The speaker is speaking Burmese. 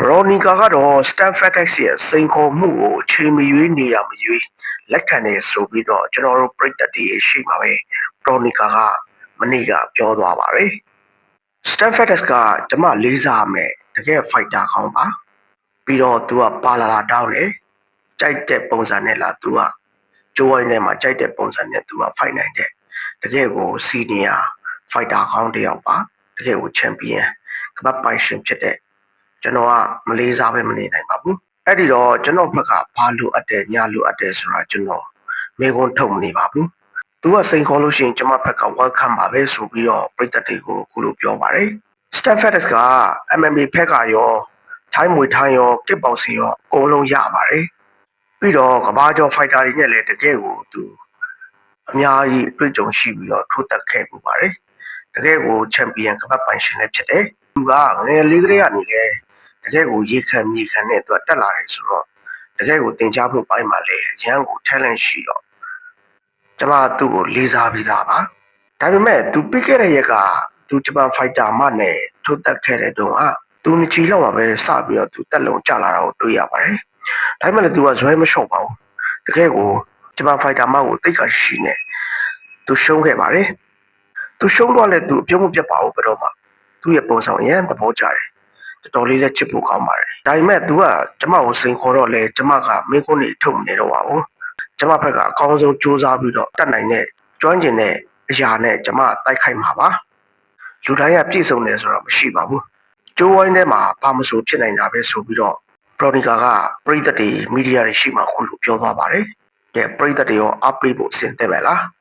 ဘရော်နီကာကတော့ Stanford X ရဲ့စိန်ခေါ်မှုကိုအချိန်မရွေးနေရမရွေးလက်ခံနေဆိုပြီးတော့ကျွန်တော်တို့ပြည်သက်တွေရှိမှာပဲဘရော်နီကာကမနေ့ကပြောသွားပါတယ် Stanford X ကကျမလေးစားမယ်တကယ် fighter ကောင်းပါပြီးတော့ तू ကပါလာလာတောင်းတယ်ကြိုက်တဲ့ပုံစံနဲ့လာ तू ကကျိုးဝိုင်းထဲမှာကြိုက်တဲ့ပုံစံနဲ့ तू က fight နိုင်တဲ့တကယ်ကို senior fighter ကောင်းတစ်ယောက်ပါတကယ်ကို champion ကမ္ဘာပိုင်ရှင်ဖြစ်တဲ့ ကျွန်တော်ကမလေးစားပဲမနေနိုင်ပါဘူးအဲ့ဒီတော့ကျွန်တော်ဘက်ကဘာလို့အပ်တယ်ညာလို့အပ်တယ်ဆိုတာကျွန်တော်မေခွန်းထုတ်မနေပါဘူးသူကစိန်ခေါ်လို့ရှိရင်ကျွန်မဘက်က welcome ပါပဲဆိုပြီးတော့ပြည်သက်တွေကိုအခုလိုပြောပါတယ် Stanford က MMA ဘက်ကရောထိုင်းမွေထိုင်းရောကစ်ဘောက်ဆင်ရောအကုန်လုံးရပါတယ်ပြီးတော့ကဘာကျော် fighter တွေနဲ့လည်းတကယ်ကိုသူအများကြီးအတွေ့အကြုံရှိပြီးတော့ထိုးတက်ခဲ့ပူပါတယ်တကယ်ကိုချန်ပီယံကပတ်ပိုင်ရှင်လည်းဖြစ်တယ်သူကငယ်လေးကလေးကနေလည်း တကယ်ကိုရေခံမြေခံနဲ့သူကတက်လာတယ်ဆိုတော့တကယ်ကိုတင် जा မှုပိုင်းမှာလည်းအရန်ကို talent ရှိတော့ကျမသူ့ကိုလေးစားပြီးသားပါဒါပေမဲ့သူပြီးခဲ့တဲ့ရက်ကသူဂျပန်ဖိုက်တာမနဲ့ထုတ်တက်ခဲ့တဲ့တုန်းကသူနှစ်ချီလောက်မှာပဲစပြီးတော့သူတက်လုံကြလာတာကိုတွေ့ရပါတယ်ဒါပေမဲ့လည်းသူကဇွဲမလျှော့ပါဘူးတကယ်ကိုဂျပန်ဖိုက်တာမကိုသိက္ခာရှိနေသူရှုံးခဲ့ပါတယ်သူရှုံးတော့လည်းသူအပြုံးမပြတ်ပါဘူးဘယ်တော့မှသူ့ရဲ့ပုံစံအရန်သဘောကျတယ် တော်တော်လေးလည်းချစ်ဖို့ကောင်းပါတယ်။ဒါပေမဲ့ तू ကကျမကိုစိန်ခေါ်တော့လေကျမကမင်းကုန်းနေထုတ်မနေတော့ပါဘူး။ကျမဘက်ကအကောင်းဆုံးစူးစမ်းပြီးတော့တတ်နိုင်တဲ့ကျွမ်းကျင်တဲ့အရာနဲ့ကျမတိုက်ခိုက်မှာပါ။လူတိုင်းကပြည့်စုံတယ်ဆိုတော့မရှိပါဘူး။ကျိုးဝိုင်းထဲမှာဘာမဆိုဖြစ်နိုင်တာပဲဆိုပြီးတော့ပရိုနီကာကပြည်သက်တွေမီဒီယာတွေရှိမှခုလိုပြောသွားပါတယ်။ကဲပြည်သက်တွေရောအပိဖို့အဆင်သင့်ပဲလား။